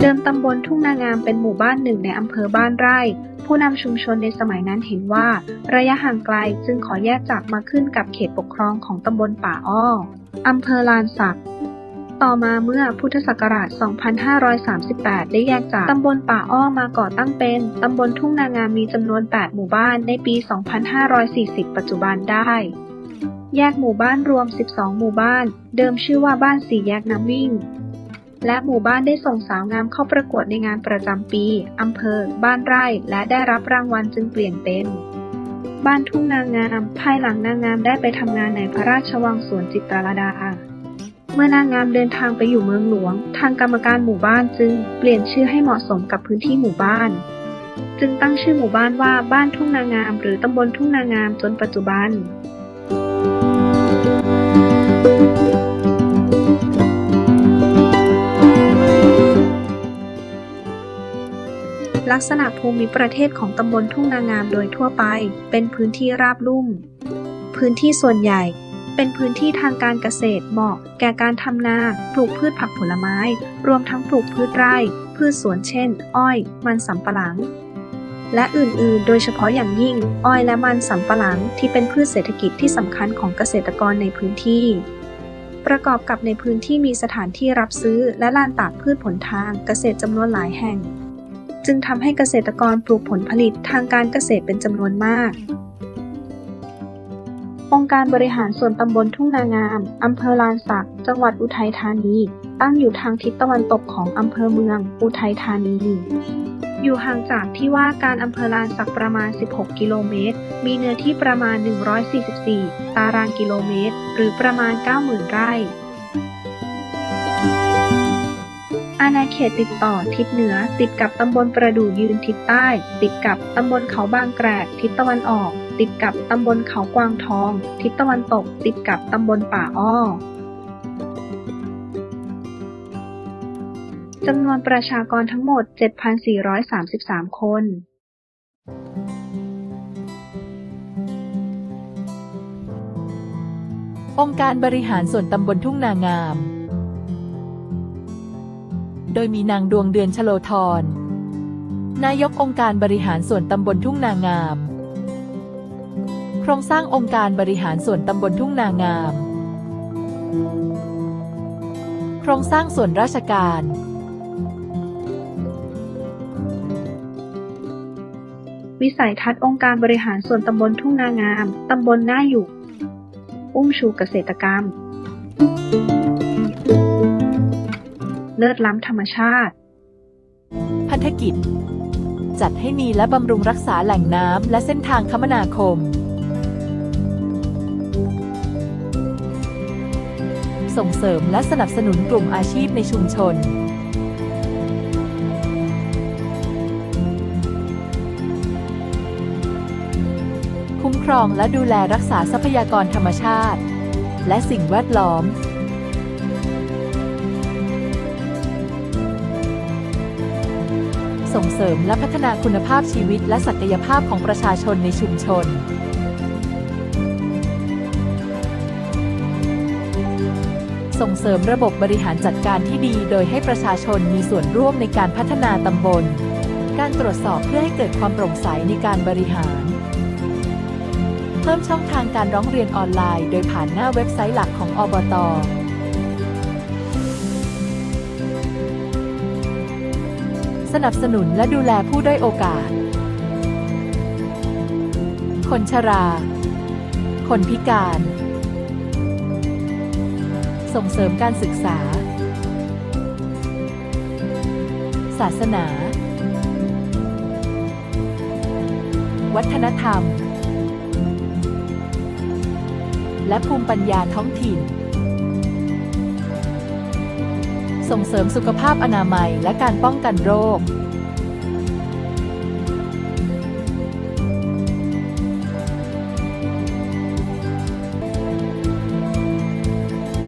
เดิมตำบลทุ่งนางามเป็นหมู่บ้านหนึ่งในอำเภอบ้านไร่ ผู้นำชุมชนในสมัยนั้นเห็นว่า ระยะห่างไกลจึงขอแยกจากมาขึ้นกับเขตปกครองของตำบลป่าอ้ออำเภอลานสักต่อมาเมื่อพุทธศักราช 2538 ได้แยกจากตำบลป่าอ้อมาก่อตั้งเป็น ตำบลทุ่งนางามมีจำนวน 8 หมู่บ้านในปี 2540 ปัจจุบันได้ แยกหมู่บ้านรวม 12 หมู่บ้าน เดิมชื่อว่าบ้านสี่แยกน้ำวิ่ง และหมู่บ้านได้ส่งสาวงามเข้าประกวดในงานประจำปี อำเภอ บ้านไร่ และได้รับรางวัลจึงเปลี่ยนเป็น บ้านทุ่งนางงาม ภายหลังนางงามได้ไปทำงานในพระราชวังสวนจิตรลดา เมื่อนางงามเดินทางไปอยู่เมืองหลวง ทางกรรมการหมู่บ้านจึงเปลี่ยนชื่อให้เหมาะสมกับพื้นที่หมู่บ้านจึงตั้งชื่อหมู่บ้านว่าบ้านทุ่งนางาม หรือตำบลทุ่งนางามจนปัจจุบัน ลักษณะภูมิประเทศของตำบลทุ่งนางามโดยทั่วไป เป็นพื้นที่ราบลุ่ม พื้นที่ส่วนใหญ่ เป็นพื้นที่ทางการเกษตรเหมาะ แก่การทำนา ปลูกพืชผักผลไม้ รวมทั้งปลูกพืชไร่ พืชสวนเช่น อ้อย มันสำปะหลัง และอื่นๆ โดยเฉพาะอย่างยิ่ง อ้อยและมันสำปะหลังที่เป็นพืชเศรษฐกิจที่สำคัญของเกษตรกรในพื้นที่ประกอบกับในพื้นที่มีสถานที่รับซื้อและลานตากพืชผลทางเกษตรจำนวนหลายแห่ง จึงทำให้เกษตรกรปลูกผลผลิตทางการเกษตรเป็นจำนวนมาก องค์การบริหารส่วนตำบลทุ่งนางาม อำเภอลานสัก จังหวัดอุทัยธานี ตั้งอยู่ทางทิศตะวันตกของอำเภอเมือง อุทัยธานีอยู่ห่างจากที่ว่าการอำเภอลานสักประมาณ 16 กิโลเมตร มีเนื้อที่ประมาณ 144 ตารางกิโลเมตร หรือประมาณ 90,000 ไร่ อาณาเขตติดต่อทิศเหนือ ติดกับตำบลประดู่ยืนทิศใต้ ติดกับตำบลเขาบางแกรกทิศตะวันออก ติดกับตำบลเขากวางทอง ทิศตะวันตก ติดกับตำบลป่าอ้อจำนวนประชากรทั้งหมด 7,433 คน องค์การบริหารส่วนตำบลทุ่งนางาม ดยมีนางดวงเดือนชโลธรนายกองค์การบริหารส่วนตำบลทุ่งนางาม โครงสร้างองค์การบริหารส่วนตำบลทุ่งนางาม โครงสร้างส่วนราชการ วิสัยทัศน์องค์การบริหารส่วนตำบลทุ่งนางาม ตำบลหน้าอยู่ อุ้มชูเกษตรกรรม เลิศล้ำธรรมชาติ พันธกิจ จัดให้มีและบำรุงรักษาแหล่งน้ำและเส้นทางคมนาคม ส่งเสริมและสนับสนุนกลุ่มอาชีพในชุมชนคุ้มครองและดูแลรักษาทรัพยากรธรรมชาติ และสิ่งแวดล้อม ส่งเสริมและพัฒนาคุณภาพชีวิตและศักยภาพของประชาชนในชุมชนส่งเสริมระบบบริหารจัดการที่ดี โดยให้ประชาชนมีส่วนร่วมในการพัฒนาตำบล การตรวจสอบเพื่อให้เกิดความโปร่งใสในการบริหาร เพิ่มช่องทางการร้องเรียนออนไลน์ โดยผ่านหน้าเว็บไซต์หลักของอบต สนับสนุนและดูแลผู้ด้อยโอกาส คนชรา คนพิการ ส่งเสริมการศึกษา ศาสนา วัฒนธรรม และภูมิปัญญาท้องถิ่น ส่งเสริมสุขภาพอนามัยและการป้องกันโรค